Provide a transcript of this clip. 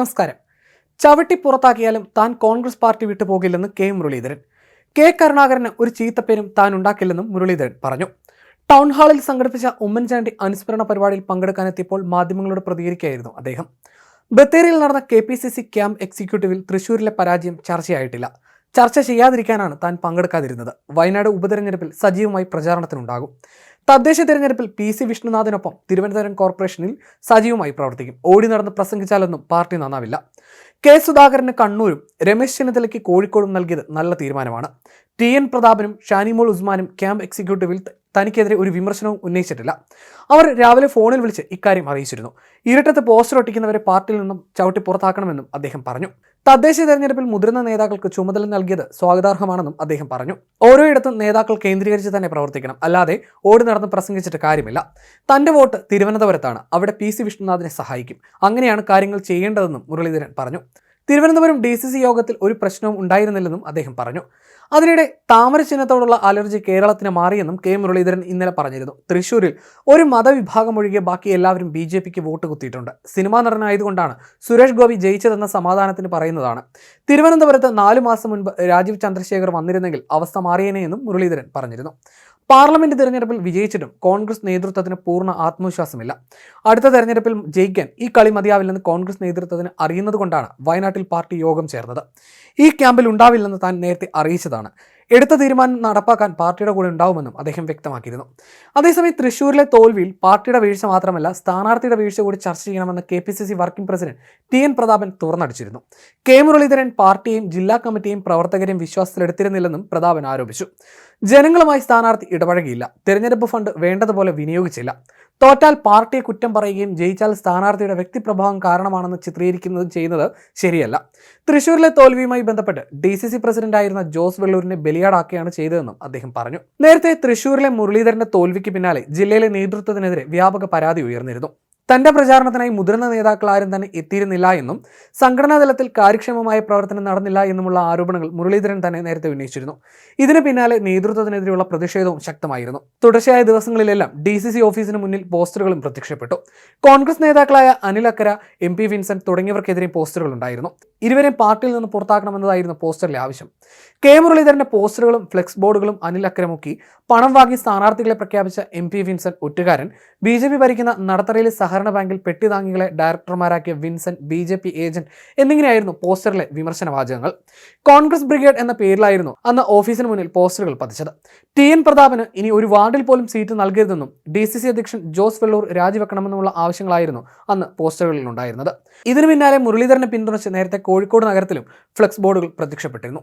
നമസ്കാരം. ചവിട്ടി പുറത്താക്കിയാലും താൻ കോൺഗ്രസ് പാർട്ടി വിട്ടുപോകില്ലെന്ന് കെ മുരളീധരൻ. കെ കരുണാകരന് ഒരു ചീത്തപ്പേരും താൻ ഉണ്ടാക്കില്ലെന്നും മുരളീധരൻ പറഞ്ഞു. ടൗൺ ഹാളിൽ സംഘടിപ്പിച്ച ഉമ്മൻചാണ്ടി അനുസ്മരണ പരിപാടിയിൽ പങ്കെടുക്കാനെത്തിയപ്പോൾ മാധ്യമങ്ങളോട് പ്രതികരിക്കുകയായിരുന്നു അദ്ദേഹം. ബത്തേരിയിൽ നടന്ന K P C C camp എക്സിക്യൂട്ടീവിൽ തൃശൂരിലെ പരാജയം ചർച്ചയായിട്ടില്ല. ചർച്ച ചെയ്യാതിരിക്കാനാണ് താൻ പങ്കെടുക്കാതിരുന്നത്. വയനാട് ഉപതെരഞ്ഞെടുപ്പിൽ സജീവമായി പ്രചാരണത്തിനുണ്ടാകും. തദ്ദേശ തിരഞ്ഞെടുപ്പിൽ പി സി വിഷ്ണുനാഥിനൊപ്പം തിരുവനന്തപുരം കോർപ്പറേഷനിൽ സജീവമായി പ്രവർത്തിക്കും. ഓടി നടന്ന് പ്രസംഗിച്ചാലൊന്നും പാർട്ടി നന്നാവില്ല. കെ സുധാകരന് കണ്ണൂരും രമേശ് ചെന്നിത്തലയ്ക്ക് കോഴിക്കോടും നൽകിയത് നല്ല തീരുമാനമാണ്. ടി എൻ പ്രതാപനും ഷാനിമോൾ ഉസ്മാനും ക്യാമ്പ് എക്സിക്യൂട്ടീവിൽ തനിക്കെതിരെ ഒരു വിമർശനവും ഉന്നയിച്ചിട്ടില്ല. അവർ രാവിലെ ഫോണിൽ വിളിച്ച് ഇക്കാര്യം അറിയിച്ചിരുന്നു. ഇരട്ടത്ത് പോസ്റ്റർ ഒട്ടിക്കുന്നവരെ പാർട്ടിയിൽ നിന്നും ചവിട്ടി പുറത്താക്കണമെന്നും അദ്ദേഹം പറഞ്ഞു. തദ്ദേശ തെരഞ്ഞെടുപ്പിൽ മുതിർന്ന നേതാക്കൾക്ക് ചുമതല നൽകിയത് സ്വാഗതാർഹമാണെന്നും അദ്ദേഹം പറഞ്ഞു. ഓരോയിടത്തും നേതാക്കൾ കേന്ദ്രീകരിച്ച് തന്നെ പ്രവർത്തിക്കണം. അല്ലാതെ ഓടി നടന്ന് പ്രസംഗിച്ചിട്ട് കാര്യമില്ല. തന്റെ വോട്ട് തിരുവനന്തപുരത്താണ്. അവിടെ പി സി വിഷ്ണുനാഥിനെ സഹായിക്കും. അങ്ങനെയാണ് കാര്യങ്ങൾ ചെയ്യേണ്ടതെന്നും മുരളീധരൻ പറഞ്ഞു. തിരുവനന്തപുരം ഡി സി സി യോഗത്തിൽ ഒരു പ്രശ്നവും ഉണ്ടായിരുന്നില്ലെന്നും അദ്ദേഹം പറഞ്ഞു. അതിനിടെ താമര ചിഹ്നത്തോടുള്ള അലർജി കേരളത്തിന് മാറിയെന്നും കെ മുരളീധരൻ ഇന്നലെ പറഞ്ഞിരുന്നു. തൃശൂരിൽ ഒരു മതവിഭാഗം ഒഴികെ ബാക്കി എല്ലാവരും ബി ജെ പിക്ക് വോട്ട് കുത്തിയിട്ടുണ്ട്. സിനിമാ നടനായതുകൊണ്ടാണ് സുരേഷ് ഗോപി ജയിച്ചതെന്ന സമാധാനത്തിന് പറയുന്നതാണ്. തിരുവനന്തപുരത്ത് നാലു മാസം മുൻപ് രാജീവ് ചന്ദ്രശേഖർ വന്നിരുന്നെങ്കിൽ അവസ്ഥ മാറിയേനെയെന്നും മുരളീധരൻ പറഞ്ഞിരുന്നു. പാർലമെന്റ് തെരഞ്ഞെടുപ്പിൽ വിജയിച്ചിട്ടും കോൺഗ്രസ് നേതൃത്വത്തിന് പൂർണ ആത്മവിശ്വാസമില്ല. അടുത്ത തെരഞ്ഞെടുപ്പിൽ ജയിക്കാൻ ഈ കളി മതിയാവില്ലെന്ന് കോൺഗ്രസ് നേതൃത്വത്തിന് അറിയുന്നതുകൊണ്ടാണ് വയനാട്ടിൽ പാർട്ടി യോഗം ചേർന്നത്. ഈ ക്യാമ്പിൽ ഉണ്ടാവില്ലെന്ന് താൻ നേരത്തെ അറിയിച്ചതാണ്. എടുത്ത തീരുമാനം നടപ്പാക്കാൻ പാർട്ടിയുടെ കൂടെ ഉണ്ടാവുമെന്നും അദ്ദേഹം വ്യക്തമാക്കിയിരുന്നു. അതേസമയം തൃശൂരിലെ തോൽവിയിൽ പാർട്ടിയുടെ വീഴ്ച മാത്രമല്ല സ്ഥാനാർത്ഥിയുടെ വീഴ്ച കൂടി ചർച്ച ചെയ്യണമെന്ന് K P C C working president T N Prathapan തുറന്നടിച്ചിരുന്നു. K Muraleedharan പാർട്ടിയെയും ജില്ലാ കമ്മിറ്റിയും പ്രവർത്തകരെയും വിശ്വാസത്തിലെടുത്തിരുന്നില്ലെന്നും പ്രതാപൻ ആരോപിച്ചു. ജനങ്ങളുമായി സ്ഥാനാർത്ഥി ഇടപഴകിയില്ല. തെരഞ്ഞെടുപ്പ് ഫണ്ട് വേണ്ടതുപോലെ വിനിയോഗിച്ചില്ല. തോറ്റാൽ പാർട്ടിയെ കുറ്റം പറയുകയും ജയിച്ചാൽ സ്ഥാനാർത്ഥിയുടെ വ്യക്തിപ്രഭാവം കാരണമാണെന്ന് ചിത്രീകരിക്കുന്നതും ചെയ്യുന്നത് ശരിയല്ല. തൃശൂരിലെ തോൽവിയുമായി ബന്ധപ്പെട്ട് ഡി സി സി പ്രസിഡന്റായിരുന്ന ജോസ് വെള്ളൂരിനെ ബലിയാടാക്കുകയാണ് ചെയ്തതെന്നും അദ്ദേഹം പറഞ്ഞു. നേരത്തെ തൃശൂരിലെ മുരളീധരന്റെ തോൽവിക്ക് പിന്നാലെ ജില്ലയിലെ നേതൃത്വത്തിനെതിരെ വ്യാപക പരാതി ഉയർന്നിരുന്നു. തന്റെ പ്രചാരണത്തിനായി മുതിർന്ന നേതാക്കൾ ആരും തന്നെ എത്തിയിരുന്നില്ല എന്നും സംഘടനാ തലത്തിൽ കാര്യക്ഷമമായ പ്രവർത്തനം നടന്നില്ല എന്നുമുള്ള ആരോപണങ്ങൾ മുരളീധരൻ തന്നെ നേരത്തെ ഉന്നയിച്ചിരുന്നു. ഇതിന് പിന്നാലെ നേതൃത്വത്തിനെതിരെയുള്ള പ്രതിഷേധവും ശക്തമായിരുന്നു. തുടർച്ചയായ ദിവസങ്ങളിലെല്ലാം ഡി സി സി ഓഫീസിന് മുന്നിൽ പോസ്റ്ററുകളും പ്രത്യക്ഷപ്പെട്ടു. കോൺഗ്രസ് നേതാക്കളായ Anil Akkara M P Vincent തുടങ്ങിയവർക്കെതിരെ പോസ്റ്ററുകൾ ഉണ്ടായിരുന്നു ഇരുവരെയും പാർട്ടിയിൽ നിന്ന് പുറത്താക്കണമെന്നതായിരുന്നു പോസ്റ്ററിലെ ആവശ്യം. കെ. മുരളീധരന്റെ പോസ്റ്ററുകളും ഫ്ലെക്സ് ബോർഡുകളും അനിൽ അക്രമുക്കി പണം വാങ്ങി സ്ഥാനാർത്ഥികളെ പ്രഖ്യാപിച്ച എം പി വിൻസെന്റ് ഒറ്റുകാരൻ ബി ജെ പി ഭരിക്കുന്ന നടത്തറയിലെ സഹകരണ ബാങ്കിൽ പെട്ടിതാങ്ങികളെ ഡയറക്ടർമാരാക്കിയ Vincent B J P agent എന്നിങ്ങനെയായിരുന്നു പോസ്റ്ററിലെ വിമർശന വാചകങ്ങൾ കോൺഗ്രസ് ബ്രിഗേഡ് എന്ന പേരിലായിരുന്നു അന്ന് ഓഫീസിന് മുന്നിൽ പോസ്റ്ററുകൾ പതിച്ചത്. ടി. എൻ. പ്രതാപന് ഇനി ഒരു വാർഡിൽ പോലും സീറ്റ് നൽകരുതെന്നും ഡി സി സി അധ്യക്ഷൻ ജോസ് വെള്ളൂർ രാജിവെക്കണമെന്നുമുള്ള ആവശ്യങ്ങളായിരുന്നു അന്ന് പോസ്റ്ററുകളിൽ ഉണ്ടായിരുന്നത് ഇതിനു പിന്നാലെ മുരളീധരനെ പിന്തുണച്ച് നേരത്തെ കോഴിക്കോട് നഗരത്തിലും ഫ്ലെക്സ് ബോർഡുകൾ പ്രത്യക്ഷപ്പെട്ടിരുന്നു.